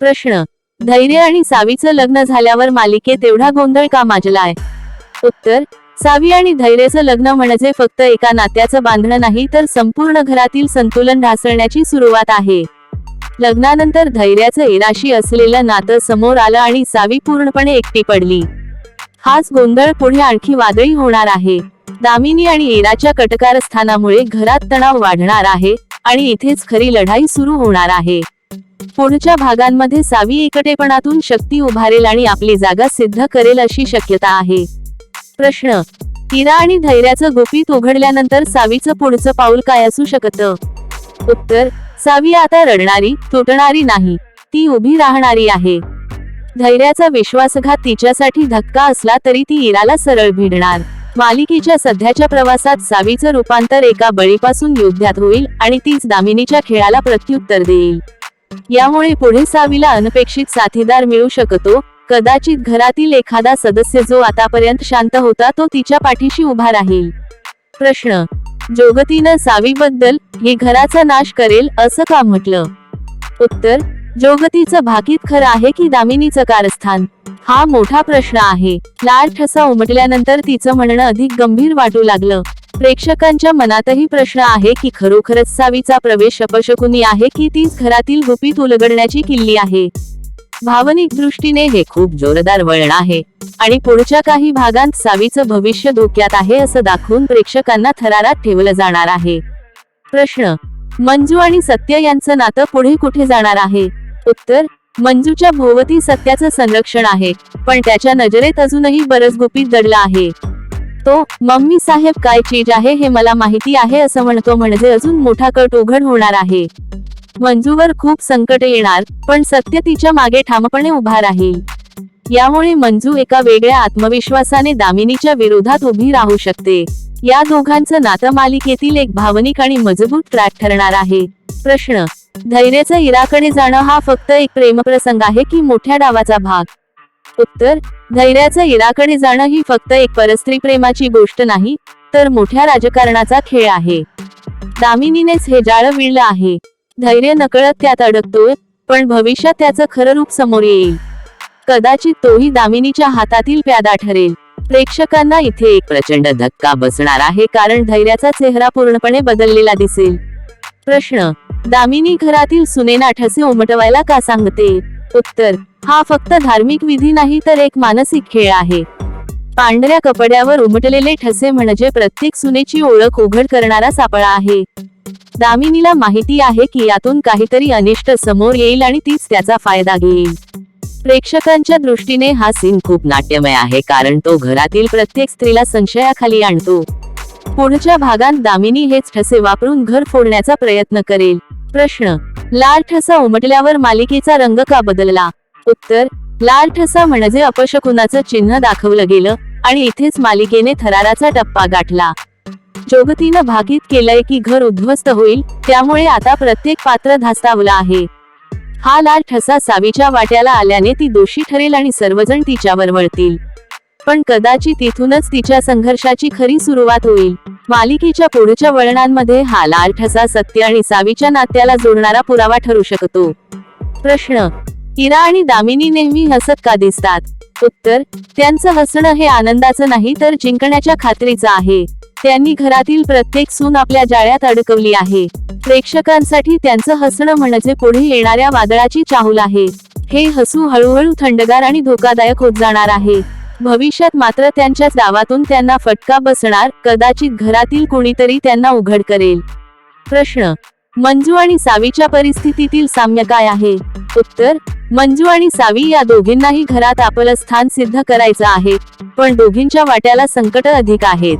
प्रश्न. धैर्य आणि सावीचं लग्न झाल्यावर मालिकेत एवढा गोंधळ का माजलाय? उत्तर सावी आणि धैर्याचं लग्न म्हणजे फक्त एका नात्याचं बांधणं नाही तर संपूर्ण घरातील संतुलन ढासळण्याची सुरुवात आहे. लग्नानंतर धैर्याचं एराशी असलेलं नातं समोर आलं आणि सावी पूर्णपणे एकटी पडली. हाच गोंधळ पुढे आणखी वादळी होणार आहे. दामिनी आणि एराच्या कटकारस्थानामुळे घरात तणाव वाढणार आहे आणि इथेच खरी लढाई सुरू होणार आहे. पुढच्या भागांमध्ये सावी एकटेपणातून शक्ती उभारेल आणि आपली जागा सिद्ध करेल अशी शक्यता आहे. प्रश्न. हिरा आणि धैर्याचं गुपित उघडल्यानंतर सावीचं पुढचं पाऊल काय असू शकतं? उत्तर. सावी आता रडणारी तुटणारी नाही. ती उभी राहणारी आहे. धैर्याचा विश्वासघात तिच्यासाठी धक्का असला तरी ती इराला सरळ भिडणार. मालिकेच्या सध्याच्या प्रवासात सावीचं रूपांतर एका बळीपासून युद्धात होईल आणि तीच दामिनीच्या खेळाला प्रत्युत्तर देईल. यामुळे पुढे सावीला अनपेक्षित साथीदार मिळू शकतो. कदाचित घरातील एखादा सदस्य जो आतापर्यंत शांत होता तो तिच्या पाठीशी उभा राहील. प्रश्न. जोगतीनं सावीबद्दल हे घराचा नाश करेल असं का म्हटलं? उत्तर. जोगतीचं भाकीत खरं आहे की दामिनीचं कारस्थान? हा मोठा प्रश्न आहे. लाल ठसा उमटल्यानंतर तिचं म्हणणं अधिक गंभीर वाटू लागलं. प्रेक्षकांच्या मनातही प्रश्न आहे की खरोखरच सावीचा प्रवेश अपशकुनी आहे की तीच घरातील गुपित उलगडण्याची किल्ली आहे? भावनिक दृष्टीने हे खूप जोरदार वळण आहे आणि पुढच्या काही भागांत सावीचं भविष्य धोक्यात आहे असं दाखवून प्रेक्षकांना थरारात ठेवलं जाणार आहे. प्रश्न मंजू आणि सत्य यांचं नातं पुढे कुठे जाणार आहे? उत्तर मंजूच्या भोवती सत्याचं संरक्षण आहे पण त्याच्या नजरेत अजूनही बरंच गुपित दडलं आहे. तो मम्मी साहेब काय चीज आहे हे मला माहिती आहे असं म्हणतो म्हणजे अजून मोठा कट उघड होणार आहे. मंजूवर खूप संकट येणार पण सत्य तिच्यामागे ठामपणे उभा राहील. यामुळे मंजू एका वेगळ्या आत्मविश्वासाने दामिनीच्या विरोधात उभी राहू शकते. या दोघांचं नातं मालिकेतील एक भावनिक आणि मजबूत ट्रॅक ठरणार आहे. प्रश्न धैर्याचं इराकडे जाणं हा फक्त एक प्रेमप्रसंग आहे की मोठ्या डावाचा भाग? उत्तर धैर्याचं इराकडे जाणं ही फक्त एक परस्त्री प्रेमाची गोष्ट नाही तर मोठ्या राजकारणाचा खेळ आहे. दामिनीनेच हे जाळं विणलं आहे. धैर्य नकळत त्यात अडकतोय पण भविष्यात त्याचं खरं रूप समोर येईल. कदाचित तोही दामिनीच्या हातातील प्यादा ठरेल. प्रेक्षकांना इथे एक प्रचंड धक्का बसणार आहे कारण धैर्याचा चेहरा पूर्णपणे बदललेला दिसेल. प्रश्न दामिनी घरातील सुनेना ठसे उमटवायला का सांगते? उत्तर हा फक्त धार्मिक विधी नाही तर एक मानसिक खेळ आहे. पांढऱ्या कपड्यावर उमटलेले ठसे म्हणजे प्रत्येक सुनेची ओळख उघड करणारा सापळा आहे. दामिनीला माहिती आहे की यातून काहीतरी अनिष्ट समोर येईल आणि तीच त्याचा फायदा घेईल. प्रेक्षकांच्या दृष्टीने हा सीन खूप नाट्यमय आहे कारण तो घरातील प्रत्येक स्त्रीला संशयाखाली आणतो. पुढच्या भागात दामिनी हेच ठसे वापरून घर फोडण्याचा प्रयत्न करेल. प्रश्न लाल ठसा उमटल्यावर मालिकेचा रंग का बदलला? उत्तर लाल ठसा म्हणजे अपशकुनाचं चिन्ह दाखवलं गेलं आणि इथेच मालिकेने थराराचा टप्पा गाठला. जोगतीनं भाकीत केलंय की घर उद्ध्वस्त होईल त्यामुळे आता प्रत्येक पात्र धास्तावलं आहे. हा लाल ठसा सावीच्या वाट्याला आल्याने ती दोषी ठरेल आणि सर्वजण तिच्यावर वळतील. पण कदाचित तिथूनच तिच्या संघर्षाची खरी सुरुवात होईल. मालिकेच्या पुढच्या वळणांमध्ये हा लाल ठसा सत्य आणि सावीच्या नात्याला जोडणारा पुरावा ठरू शकतो. प्रश्न. हिरा आणि दामिनी नेहमी हसत का दिसतात? उत्तर. त्यांचं हसणं हे आनंदाचं नाही तर जिंकण्याच्या खात्रीचं आहे. त्यांनी घरातील प्रत्येक सून आपल्या जाळ्यात अडकवली आहे. प्रेक्षकांसाठी त्यांचं हसणं म्हणजे पुढे येणाऱ्या वादळाची चाहूल आहे. हे हसू हळूहळू थंडगार आणि धोकादायक होत जाणार आहे. भविष्यात मात्र त्यांच्या दावातून त्यांना फटका बसणार कदाचित घरातील कोणीतरी त्यांना उघड करेल. प्रश्न. मंजू आणि सावीच्या परिस्थितीतील साम्य काय आहे? उत्तर. मंजू आणि सावी या दोघींनाही घरात आपलं स्थान सिद्ध करायचं आहे पण दोघींच्या वाट्याला संकट अधिक आहेत.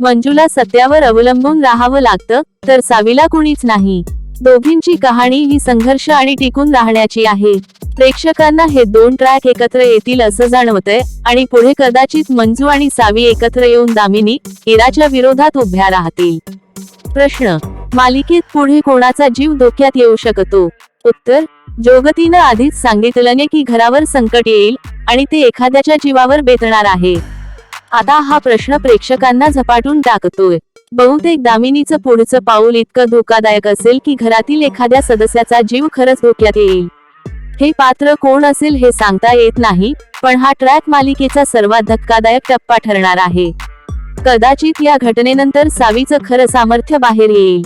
मंजूला सत्यावर अवलंबून राहावं लागतं तर सावीला कुणीच नाही. दोघींची कहाणी ही संघर्ष आणि टिकून राहण्याची आहे. प्रेक्षकांना हे दोन ट्रॅक एकत्र येतील असं जाणवतंय आणि पुढे कदाचित मंजू आणि सावी एकत्र येऊन दामिनी इराच्या विरोधात उभ्या राहतील. प्रश्न मालिकेत पुढे कोणाचा जीव धोक्यात येऊ शकतो? उत्तर जोगतीनं आधीच सांगितलंने की घरावर संकट येईल आणि ते एखाद्याच्या जीवावर बेतणार आहे. आता हा प्रश्न प्रेक्षकांना झपाटून टाकतोय. बहुतेक दामिनीचं पुढचं पाऊल इतकं धोकादायक असेल की घरातील एखाद्या सदस्याचा जीव खरंच धोक्यात येईल. हे पात्र कोण असेल हे सांगता येत नाही पण हा ट्रॅक मालिकेचा सर्वात धक्कादायक टप्पा ठरणार आहे. कदाचित या घटनेनंतर सावीचं खरं सामर्थ्य बाहेर येईल.